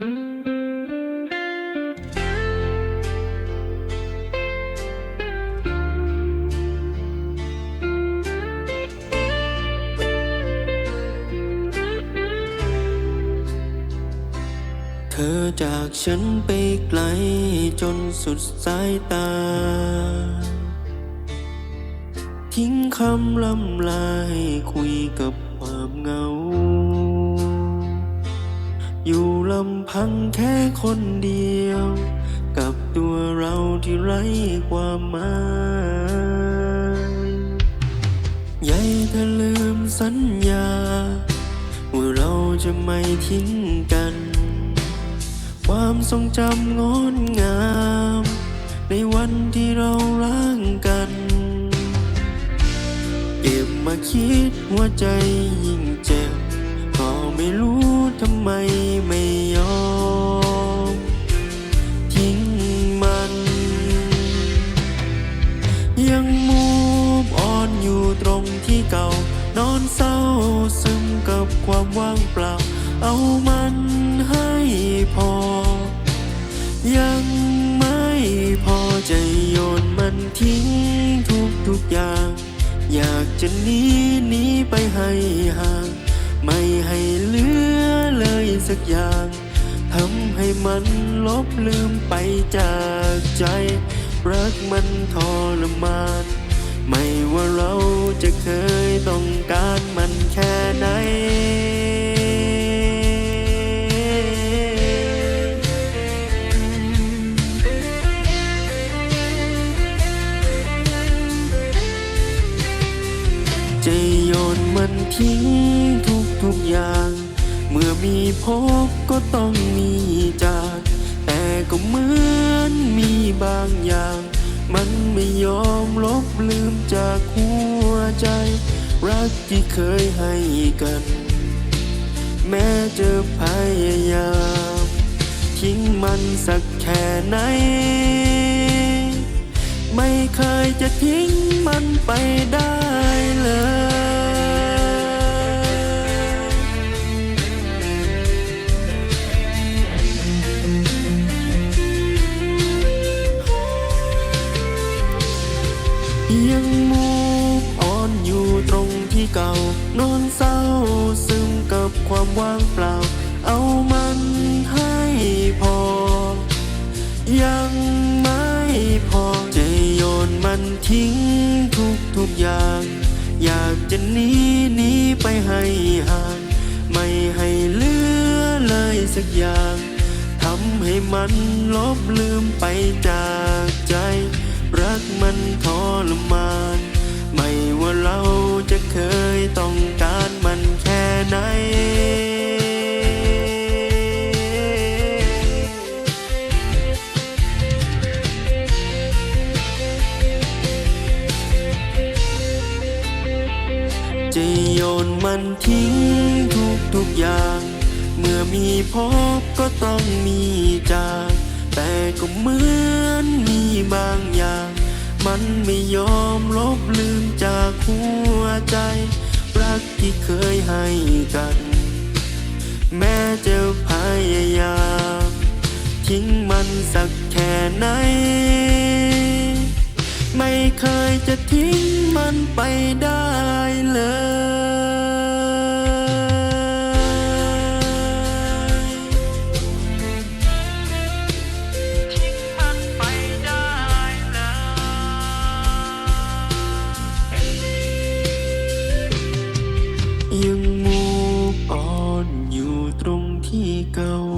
เธอจากฉันไปไกลจนสุดสายตา ทิ้งคำลำลายคุยกับความเหงา อยู่ลำพังแค่คนเดียว กับตัวเราที่ไร้ความหมายใหญ่เธอลืมสัญญา ว่าเราจะไม่ทิ้งกัน ความทรงจำงดงาม ในวันที่เราร่างกัน เก็บมาคิดหัวใจยิ่ง ที่เก่า นอนเศร้าซึมกับความว่างเปล่า เอามันให้พอ ยังไม่พอใจโยนมันทิ้งทุกทุกอย่าง อยากจะหนีหนีไปให้ห่าง ไม่ให้เหลือเลยสักอย่างทำให้มันลบลืมไปจากใจ รักมันทรมาน จะเคยต้องการมันแค่ไหน จะโยนมันทิ้งทุกทุกอย่าง เมื่อมีพบก็ต้องมีจาก แต่ก็เหมือนมีบางอย่าง มันไม่ยอมลบลืมจากหัวใจ รักที่เคยให้กัน แม้จะพยายาม ทิ้งมันสักแค่ไหน ไม่เคยจะทิ้งมันไปได้เลย ยังมูฟออนอยู่ตรงที่เก่านอนเศร้าซึมกับความว่างเปล่า เอามันให้พอ ยังไม่พอจะโยนมันทิ้งทุกทุกอย่าง อยากจะหนีหนีไปให้ห่าง ไม่ให้เหลือเลยสักอย่างทำให้มันลบลืมไปจากใจ รักมันทรมาน ไม่ว่าเราจะเคยต้องการมันแค่ไหน จะโยนมันทิ้งทุกทุกๆอย่าง เมื่อมีพบก็ต้องมีจาก แต่ก็เมื หัวใจ รักที่เคยให้กัน แม้จะพยายามทิ้งมันสักแค่ไหน ไม่เคยจะทิ้งมันไปได้เลย go